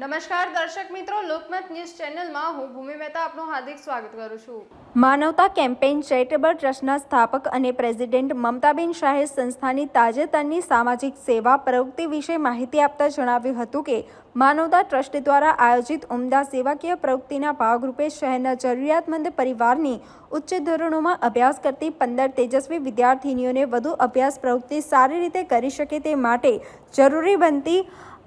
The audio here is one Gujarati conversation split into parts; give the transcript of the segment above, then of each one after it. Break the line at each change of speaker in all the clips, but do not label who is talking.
નમસ્કાર દર્શક મિત્રો, લોકમત ન્યૂઝ ચેનલમાં હું ભૂમિ મહેતા આપનું હાર્દિક સ્વાગત કરું છું.
માનવતા કેમ્પેઇન ચેરિટેબલ ટ્રસ્ટના સ્થાપક અને પ્રેસિડેન્ટ મમતાબેન શાહે સંસ્થાની તાજેતરની સામાજિક સેવા પ્રવૃત્તિ વિશે માહિતી આપતા જણાવ્યું હતું કે, માનવતા ટ્રસ્ટ દ્વારા આયોજિત ઉમદા સેવાકીય પ્રવૃત્તિના ભાગરૂપે શહેરના જરૂરિયાતમંદ પરિવારની ઉચ્ચ ધોરણોમાં અભ્યાસ કરતી પંદર તેજસ્વી વિદ્યાર્થીનીઓને વધુ અભ્યાસ પ્રવૃત્તિ સારી રીતે કરી શકે તે માટે જરૂરી બનતી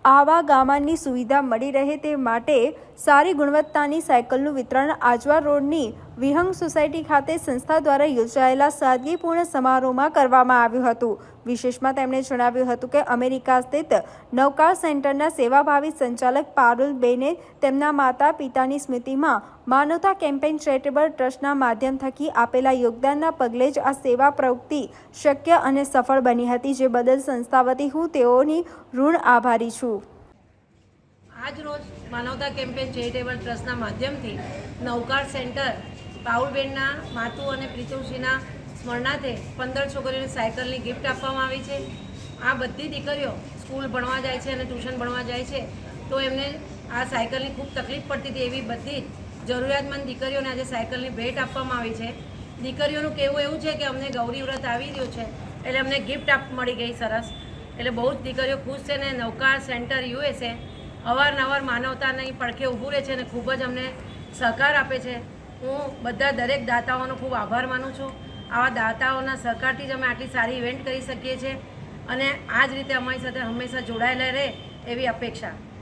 આવાગામાની સુવિધા મળી રહે તે માટે સારી ગુણવત્તાની સાયકલનું વિતરણ આજવા રોડની વિહંગ સોસાયટી ખાતે સંસ્થા દ્વારા યોજાયેલા સાદગીપૂર્ણ સમારોહમાં કરવામાં આવ્યું હતું. વિશેષમાં તેમણે જણાવ્યું હતું કે અમેરિકા સ્થિત નવકાર સેન્ટરના સેવાભાવી સંચાલક પારુલ બેને તેમના માતા પિતાની સ્મૃતિમાં માનવતા કેમ્પેઇન ચેરિટેબલ ટ્રસ્ટના માધ્યમ થકી આપેલા યોગદાનના પગલે જ આ સેવા પ્રવૃત્તિ શક્ય અને સફળ બની હતી, જે બદલ સંસ્થા વતી હું તેઓની ઋણ આભારી છું.
આજ રોજ માનવતા કેમ્પેન ચેરિટેબલ ટ્રસ્ટના માધ્યમથી નૌકાર સેન્ટર પાઉલબેનના માતુ અને પ્રીતમસિંહના સ્મરણાર્થે પંદર છોકરીઓને સાયકલની ગિફ્ટ આપવામાં આવી છે. આ બધી દીકરીઓ સ્કૂલ ભણવા જાય છે અને ટ્યુશન ભણવા જાય છે. તો એમને આ સાયકલની ખૂબ તકલીફ પડતી હતી એવી બધી જરૂરિયાતમંદ દીકરીઓને આજે સાયકલની ભેટ આપવામાં આવી છે. દીકરીઓનું કહેવું એવું છે કે અમને ગૌરી વ્રત આવી રહ્યું છે, એટલે અમને ગિફ્ટ આપ મળી ગઈ સરસ. એટલે બહુ જ દીકરીઓ ખુશ છે ને નૌકાર સેન્ટર યુએસએ અવારનવાર માનવતાની પડખે ઊભું રહે છે અને ખૂબ જ અમને સહકાર આપે છે. હું બધા દરેક દાતાઓનો ખૂબ આભાર માનું છું. આવા દાતાઓના સહકારથી જ અમે આટલી સારી ઇવેન્ટ કરી શકીએ છીએ. અને આ જ રીતે અમારી સાથે હંમેશા જોડાયેલા રહે એવી અપેક્ષા.